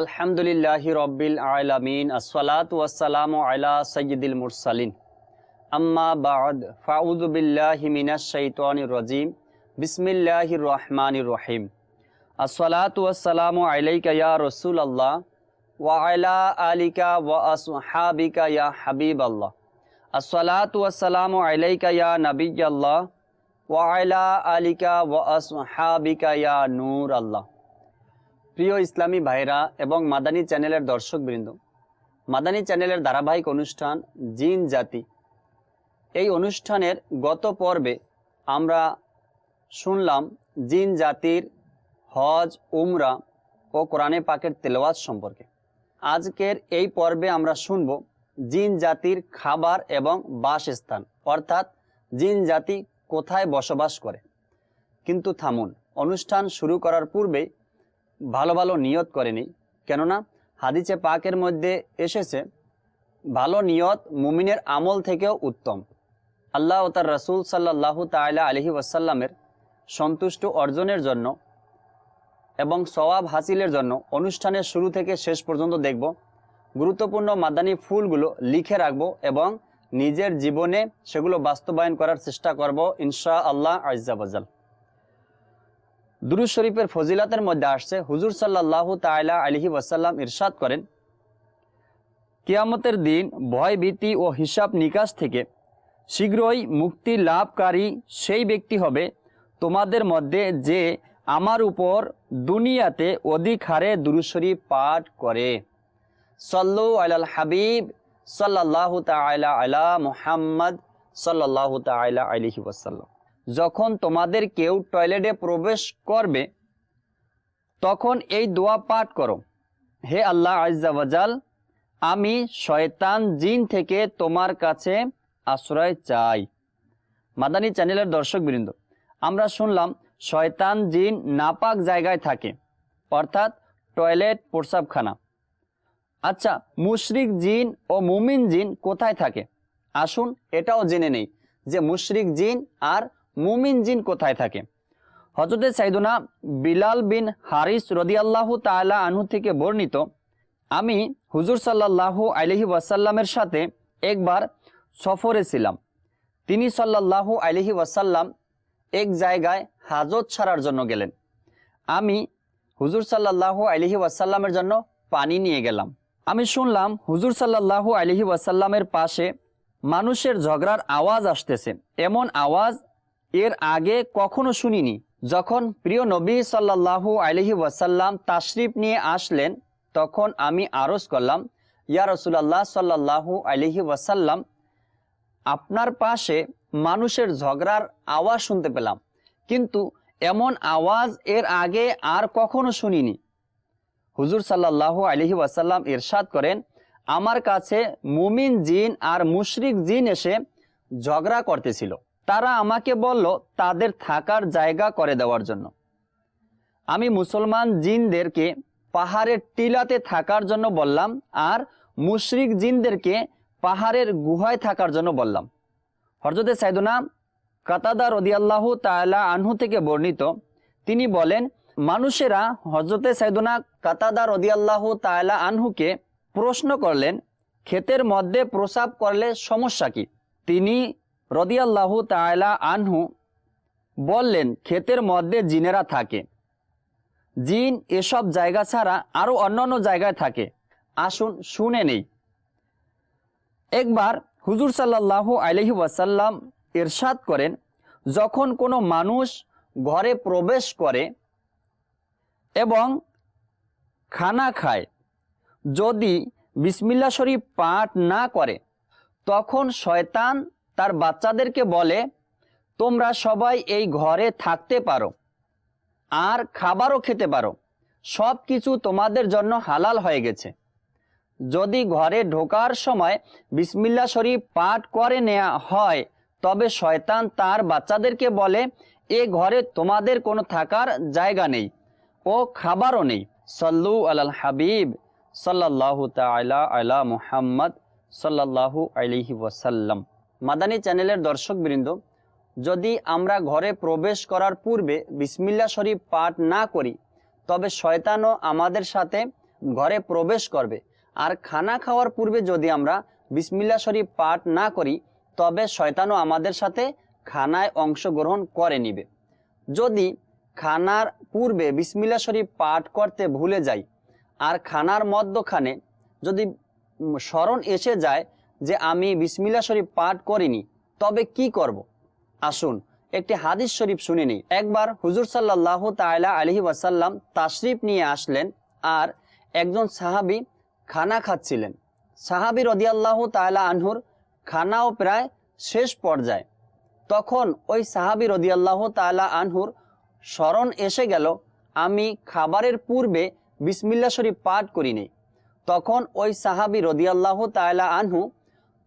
আলহামদুলিল্লাহি রব্বিল আলামিন, আসসালাত ওয়াসসালামু আলা সাইয়্যিদিল মুরসালিন। আম্মা বাদ, ফাউযু বিল্লাহি মিনাশ শাইতানির রাজিম, বিসমিল্লাহির রহমানির রহিম। আসসালাতু ওয়াসসালামু আলাইকা ইয়া রাসূলুল্লাহ, ওয়া আলা আলিকা ওয়া আসহাবিকা ইয়া হাবিবাল্লাহ। আসসালাতু ওয়াসসালামু আলাইকা ইয়া নাবিয়াল্লাহ, ওয়া আলা আলিকা ওয়া আসহাবিকা ইয়া নূর আল্লাহ প্রিয় ইসলামী ভাইরা এবং মাদানী চ্যানেলের দর্শকবৃন্দ, মাদানী চ্যানেলের ধারাবাহিক অনুষ্ঠান জিন জাতি। এই অনুষ্ঠানের গত পর্বে আমরা শুনলাম জিন জাতির হজ, উমরা ও কোরআনে পাকের তেলাওয়াত সম্পর্কে। আজকের এই পর্বে আমরা শুনব জিন জাতির খাবার এবং বাসস্থান, অর্থাৎ জিন জাতি কোথায় বসবাস করে। কিন্তু থামুন, অনুষ্ঠান শুরু করার পূর্বে ভালো ভালো নিয়ত করেনি। কেননা হাদিসে পাকের মধ্যে এসেছে, ভালো নিয়ত মুমিনের আমল থেকেও উত্তম। আল্লাহ ও তার রসুল সাল্লাহ তাইলা আলহি ওয়াসাল্লামের সন্তুষ্ট অর্জনের জন্য এবং সওয়াব হাসিলের জন্য অনুষ্ঠানের শুরু থেকে শেষ পর্যন্ত দেখব। গুরুত্বপূর্ণ মাদানী ফুলগুলো লিখে রাখব এবং নিজের জীবনে সেগুলো বাস্তবায়ন করার চেষ্টা করব ইনশা আল্লাহ আজাবাজাল দুরুজ শরীফের ফজিলাতের মধ্যে আসছে, হুজুর সাল্লাহ তাইলা আলহি ওয়াসাল্লাম ইরশাদ করেন, কিয়ামতের দিন ভয় ভীতি ও হিসাব নিকাশ থেকে শীঘ্রই মুক্তি লাভকারী সেই ব্যক্তি হবে তোমাদের মধ্যে যে আমার উপর দুনিয়াতে অধিক হারে দুরুশরী পাঠ করে। সল্লু আলাল হাবিব সাল্লাহ তাইলা আলা মুহাম্মদ সাল্লাহ তাইলা আলহি ওয়াসাল্লাম। যখন তোমাদের কেউ টয়লেটে প্রবেশ করবে, তখন এই দোয়া পাঠ করো। হে আল্লাহ আজাল আমি শয়তান জিন থেকে তোমার কাছে আশ্রয় চাই। মাদানী চ্যানেলের দর্শকবৃন্দ, আমরা শুনলাম শয়তান জিন নাপাক জায়গায় থাকে, অর্থাৎ টয়লেট প্রসাবখানা আচ্ছা মুশরিক জিন ও মুমিন জিন কোথায় থাকে? আসুন এটাও জেনে নেই যে মুশরিক জিন আর মুমিন জিন কোথায় থাকে? হজরতে সাইদুনা বিলাল বিন হারিস রদিয়াল্লাহ তালা আনহু থেকে বর্ণিত, আমি হুজুর সাল্লাহু আলহি ওয়াসাল্লামের সাথে একবার সফরে ছিলাম। তিনি সাল্লাহু আলহি ওয়াসাল্লাম এক জায়গায় হাজত ছাড়ার জন্য গেলেন। আমি হুজুর সাল্লাহু আলহি ওয়াসাল্লামের জন্য পানি নিয়ে গেলাম। আমি শুনলাম হুজুর সাল্লাহু আলহি ওয়াসাল্লামের পাশে মানুষের ঝগড়ার আওয়াজ আসতেছে। এমন আওয়াজ এর আগে কখনো শুনিনি। যখন প্রিয় নবী সাল্লাহু আলহি ওয়াসাল্লাম তাশরিফ নিয়ে আসলেন, তখন আমি আরজ করলাম, ইয়া রসুলাল্লাহ সাল্লাহু আলহি ওয়াসাল্লাম, আপনার পাশে মানুষের ঝগড়ার আওয়াজ শুনতে পেলাম। কিন্তু এমন আওয়াজ এর আগে আর কখনো শুনিনি। হুজুর সাল্লাহু আলহি ওয়াসাল্লাম ইরশাদ করেন, আমার কাছে মুমিন জিন আর মুশরিক জিন এসে ঝগড়া করতেছিল। তারা আমাকে বলল, তাদের থাকার জায়গা করে দেওয়ার জন্য। আমি মুসলমান জিনদেরকে পাহাড়ের টিলাতে থাকার জন্য বললাম, আর মুশরিক জিনদেরকে পাহাড়ের গুহায় থাকার জন্য বললাম। হরজতে সাইদুনা কাতাদা রদিয়াল্লাহু তালা আনহু থেকে বর্ণিত, তিনি বলেন, মানুষেরা হজরতে সাইদুনা কাতাদা রদিয়াল্লাহু তালা আনহুকে প্রশ্ন করলেন, ক্ষেতের মধ্যে প্রসাব করলে সমস্যা কি? তিনি রদিয়াল্লাহু তায়লা আনহু বললেন, ক্ষেতের মধ্যে জিনেরা থাকে। জিন এসব জায়গা ছাড়া আরও অন্যান্য জায়গায় থাকে। আসুন শুনে নেই। একবার হুজুর সাল্লাহু আলহি ওয়াসাল্লাম ইরশাদ করেন, যখন কোনো মানুষ ঘরে প্রবেশ করে এবং খানা খায়, যদি বিসমিল্লা শরীফ পাঠ না করে, তখন শয়তান তার বাচ্চাদেরকে বলে, তোমরা সবাই এই ঘরে থাকতে পারো আর খাবারও খেতে পারো। সব কিছু তোমাদের জন্য হালাল হয়ে গেছে। যদি ঘরে ঢোকার সময় বিসমিল্লা শরীফ পাঠ করে নেওয়া হয়, তবে শয়তান তার বাচ্চাদেরকে বলে, এ ঘরে তোমাদের কোনো থাকার জায়গা নেই ও খাবারও নেই। সল্লু আল হাবিব সাল্লাহু তালা আলা মুহাম্মদ সাল্লাহু আলিহি ওয়াসাল্লাম। মাদানী চ্যানেলের দর্শকবৃন্দ, যদি আমরা ঘরে প্রবেশ করার পূর্বে বিসমিল্লা শরীফ পাঠ না করি, তবে শয়তানও আমাদের সাথে ঘরে প্রবেশ করবে। আর খানা খাওয়ার পূর্বে যদি আমরা বিসমিল্লা শরীফ পাঠ না করি, তবে শয়তানও আমাদের সাথে খানায় অংশগ্রহণ করে নিবে। যদি খানার পূর্বে বিসমিল্লা শরীফ পাঠ করতে ভুলে যাই, আর খানার মধ্যখানে যদি স্মরণ এসে যায় যে আমি বিসমিল্লা শরীফ পাঠ করিনি, তবে কি করব। আসুন, একটি হাদিস শরীফ শুনে নিই। একবার হুজুর সাল্লাহ তাইলা আলহি ওয়াসাল্লাম তাশরিফ নিয়ে আসলেন আর একজন সাহাবি খানা খাচ্ছিলেন। সাহাবি রদিয়াল্লাহ তাইলা আনহুর খানাও প্রায় শেষ পর্যায়ে। তখন ওই সাহাবি রদিয়াল্লাহ তালা আনহুর স্মরণ এসে গেল, আমি খাবারের পূর্বে বিসমিল্লা শরীফ পাঠ করিনি। তখন ওই সাহাবি রদিয়াল্লাহ তালা আনহু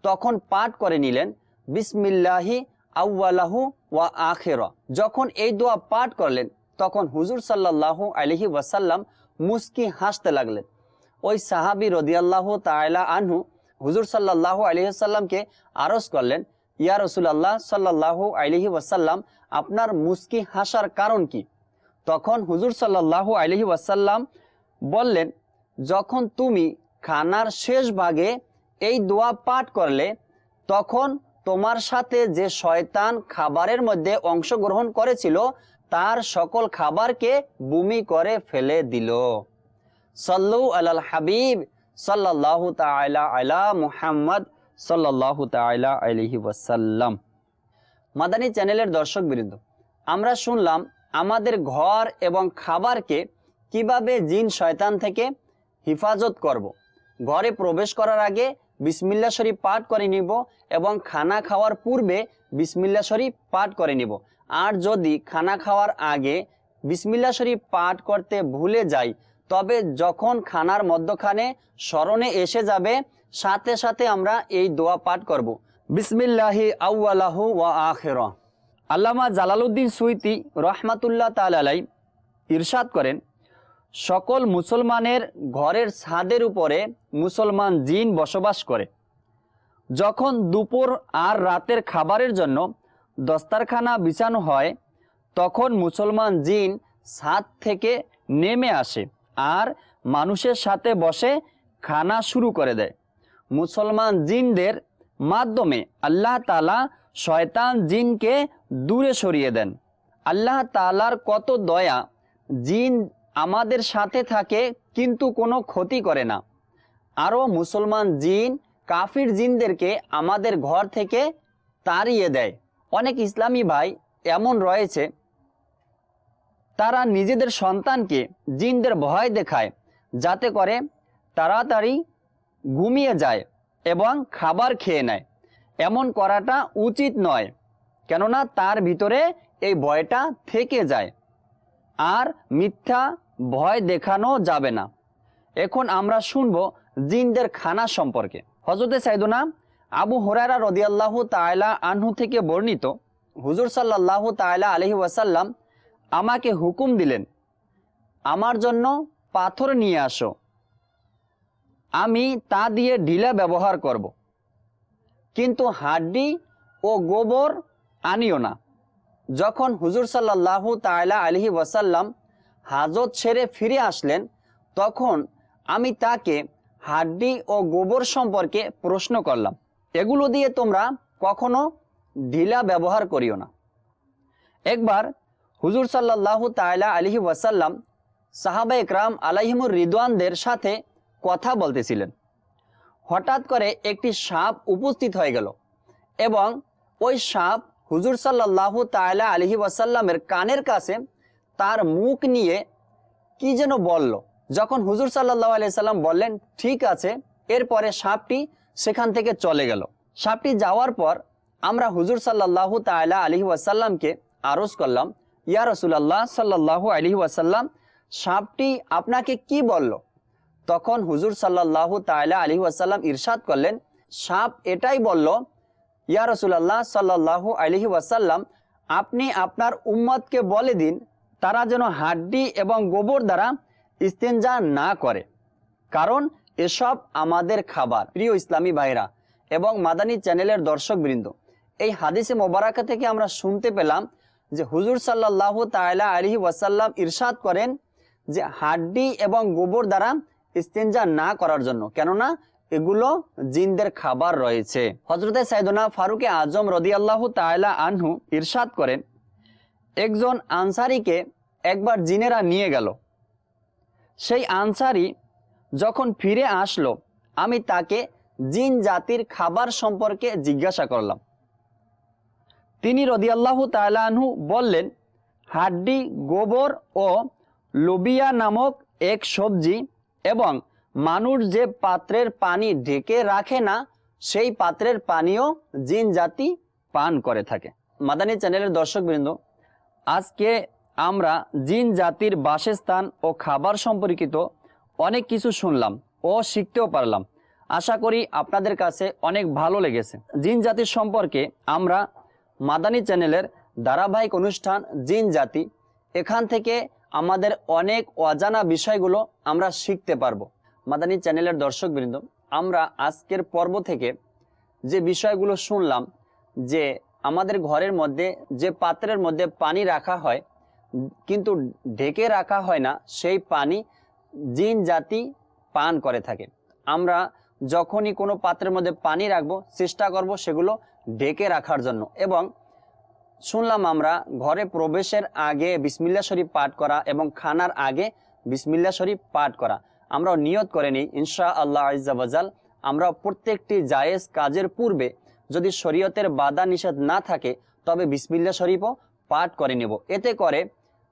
তখন পাঠ করে নিলেন, বিসমিল্লাহি আউ্লাহু ওয়া আখেরা। যখন এই দোয়া পাঠ করলেন, তখন হুজুর সাল্লাহ আলহি ওয়াসাল্লাম মুস্কি হাসতে লাগলেন। ওই সাহাবি রদিয়াল্লাহ তাইলা আনহু হুজুর সাল্লাহ আলহিসাল্লামকে আরজ করলেন, ইয়া রসুলাল্লাহ সাল্লাহ আলহি ওয়াসাল্লাম, আপনার মুস্কি হাসার কারণ কি? তখন হুজুর সাল্লাহ আলহি ওয়াসাল্লাম বললেন, যখন তুমি খানার শেষ ভাগে এই দোয়া পাঠ করলে তখন তোমার সাথে যে শয়তান খাবারের মধ্যে অংশগ্রহণ করেছিল, তার সকল খাবারকে বুমি করে ফেলে দিল সল্লু আলাল হাবিব সাল্লাহ তাইলা আলা মুহাম্মদ সাল্লাহ তাইলা আলহি ওয়াসাল্লাম মাদানী চ্যানেলের দর্শক বৃন্দ আমরা শুনলাম আমাদের ঘর এবং খাবারকে কীভাবে জিন শয়তান থেকে হিফাজত করব। ঘরে প্রবেশ করার আগে বিসমিল্লা শরীফ পাঠ করে নিব এবং খানা খাওয়ার পূর্বে বিসমিল্লা শরীফ পাঠ করে নিব। আর যদি খানা খাওয়ার আগে বিসমিল্লা শরীফ পাঠ করতে ভুলে যাই, তবে যখন খানার মধ্যখানে স্মরণে এসে যাবে, সাথে সাথে আমরা এই দোয়া পাঠ করব। বিসমিল্লাহি আউ্লাহু ওয়া আখের। আল্লামা জালালউদ্দিন সুইতি রহমাতুল্লাহ তালাই ইরশাদ করেন সকল মুসলমানের ঘরের ছাদের উপরে মুসলমান জিন বসবাস করে। যখন দুপুর আর রাতের খাবারের জন্য দস্তারখানা বিছানো হয়, তখন মুসলমান জিন ছাদ থেকে নেমে আসে আর মানুষের সাথে বসে খানা শুরু করে দেয়। মুসলমান জিনদের মাধ্যমে আল্লাহ তালা শয়তান জিনকে দূরে সরিয়ে দেন। আল্লাহ তালার কত দয়া জিন আমাদের সাথে থাকে, কিন্তু কোনো ক্ষতি করে না। আরও মুসলমান জিন, কাফির জিনদেরকে আমাদের ঘর থেকে তাড়িয়ে দেয়। অনেক ইসলামী ভাই এমন রয়েছে, তারা নিজেদের সন্তানকে জিনদের ভয় দেখায়, যাতে করে তাড়াতাড়ি ঘুমিয়ে যায় এবং খাবার খেয়ে নেয়। এমন করাটা উচিত নয়, কেননা তার ভিতরে এই ভয়টা থেকে যায়। আর মিথ্যা ভয় দেখানো যাবে না। এখন আমরা শুনব জিনদের খানা সম্পর্কে। হজরতে সাইদুনা আবু হরারা রদিয়াল্লাহু তায়লা আনহু থেকে বর্ণিত, হুজুর সাল্লাহ তায়লা আলহি ওয়াসাল্লাম আমাকে হুকুম দিলেন, আমার জন্য পাথর নিয়ে আসো। আমি তা দিয়ে ঢিলা ব্যবহার করব। কিন্তু হাড্ডি ও গোবর আনিও না। যখন হুজুর সাল্লাহু তায়লা আলহি ওয়াসাল্লাম হাজত ছেড়ে ফিরে আসলেন, তখন আমি তাকে হাড্ডি ও গোবর সম্পর্কে প্রশ্ন করলাম। এগুলো দিয়ে তোমরা কখনো ঢিলা ব্যবহার করিও না। একবার হুজুর সাল্লাহ তাইলা আলহি ওয়াসাল্লাম সাহাবা ইকরাম আলাহিমুর রিদওয়ানদের সাথে কথা বলতেছিলেন। হঠাৎ করে একটি সাপ উপস্থিত হয়ে গেল এবং ওই সাপ হুজুর সাল্লাহ তাইলা আলহি ওয়াসাল্লামের কানের কাছে তার মুখ নিয়ে কি যেন বলল। যখন হুজুর সাল্লাহ আলি সাল্লাম বললেন, ঠিক আছে। এরপরে সাপটি সেখান থেকে চলে গেল। সাপটি যাওয়ার পর আমরা হুজুর সাল্লাহ তাইলা আলহি ওয়াসাল্লামকে আরজ করলাম, ইয়া রসুলাল্লাহ সাল্লাহ আলহি ওয়াসাল্লাম, সাপটি আপনাকে কি বলল? তখন হুজুর সাল্লাহ তাইলা আলহি ওয়াসাল্লাম ইরশাদ করলেন, সাপ এটাই বলল, ইয়া রসুলাল্লাহ সাল্লাহ আলহি ওয়াসাল্লাম, আপনি আপনার উম্মতকে বলে দিন তারা যেন হাড্ডি এবং গোবর দ্বারা ইস্তেঞ্জা না করে। কারণ এসব আমাদের খাবার, প্রিয় ইসলামী ভাইরা এবং মাদানী চ্যানেলের দর্শকবৃন্দ। এই হাদিসে মোবারাকা থেকে আমরা শুনতে পেলাম যে হুজুর সাল্লাহ তাইলা আলহি ওয়াসাল্লাম ইরশাদ করেন যে হাড্ডি এবং গোবর দ্বারা ইস্তেঞ্জা না করার জন্য। কেননা এগুলো জিনদের খাবার রয়েছে। হজরতে সাইদনা ফারুকে আজম রদি আল্লাহ তায়লা আনহু ইরশাদ করেন, একজন আনসারিকে একবার জিনেরা নিয়ে গেল। সেই আনসারি যখন ফিরে আসলো, আমি তাকে জিন জাতির খাবার সম্পর্কে জিজ্ঞাসা করলাম। তিনি রদিয়াল্লাহু তালাহু বললেন, হাড্ডি, গোবর ও লোবিয়া নামক এক সবজি এবং মানুষ যে পাত্রের পানি ঢেকে রাখে না, সেই পাত্রের পানিও জিন জাতি পান করে থাকে। মাদানী চ্যানেলের দর্শকবৃন্দ, আজকে আমরা জিন জাতির বাসস্থান ও খাবার সম্পর্কিত অনেক কিছু শুনলাম ও শিখতেও পারলাম। আশা করি আপনাদের কাছে অনেক ভালো লেগেছে। জিন জাতির সম্পর্কে আমরা মাদানী চ্যানেলের ধারাবাহিক অনুষ্ঠান জিন জাতি, এখান থেকে আমাদের অনেক অজানা বিষয়গুলো আমরা শিখতে পারব। মাদানী চ্যানেলের দর্শকবৃন্দ, আমরা আজকের পর্ব থেকে যে বিষয়গুলো শুনলাম, যে আমাদের ঘরের মধ্যে, যে পাত্রের মধ্যে পানি রাখা হয় কিন্তু ঢেকে রাখা হয় না, সেই পানি জিন জাতি পান করে থাকে। আমরা যখনই কোনো পাত্রের মধ্যে পানি রাখব, চেষ্টা করব সেগুলো ঢেকে রাখার জন্য। এবং শুনলাম আমরা ঘরে প্রবেশের আগে বিসমিল্লা শরীফ পাঠ করা এবং খানার আগে বিসমিল্লা শরীফ পাঠ করা। আমরা নিয়ত করে নিই ইনশা আল্লাহ আজাল আমরা প্রত্যেকটি জায়েজ কাজের পূর্বে যদি শরীয়তের বাধা নিষেধ না থাকে, তবে বিসমিল্লা শরীফও পাঠ করে নেব। এতে করে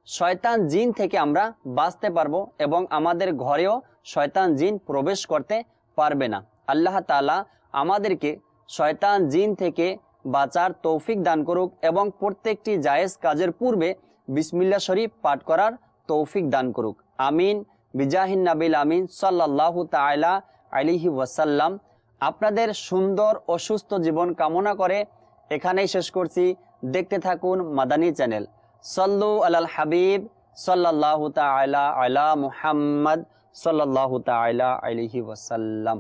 শয়তান জিন থেকে আমরা বাঁচতে পারব এবং আমাদের ঘরেও শয়তান জিন প্রবেশ করতে পারবে না। আল্লাহ তালা আমাদেরকে শয়তান জিন থেকে বাঁচার তৌফিক দান করুক এবং প্রত্যেকটি জায়েজ কাজের পূর্বে বিসমিল্লা শরীফ পাঠ করার তৌফিক দান করুক। আমিন। বিজাহিন নাবিল আমিন সাল্লাহ তাইলা আলিহি ওয়াসাল্লাম। আপনাদের সুন্দর ও সুস্থ জীবন কামনা করে এখানেই শেষ করছি। দেখতে থাকুন মাদানী চ্যানেল। সল্লু আলাল হাবিব সাল্লাহ তাইলা আলা মুহাম্মদ সাল্লাহ তাইলা আলিহি ওয়াসাল্লাম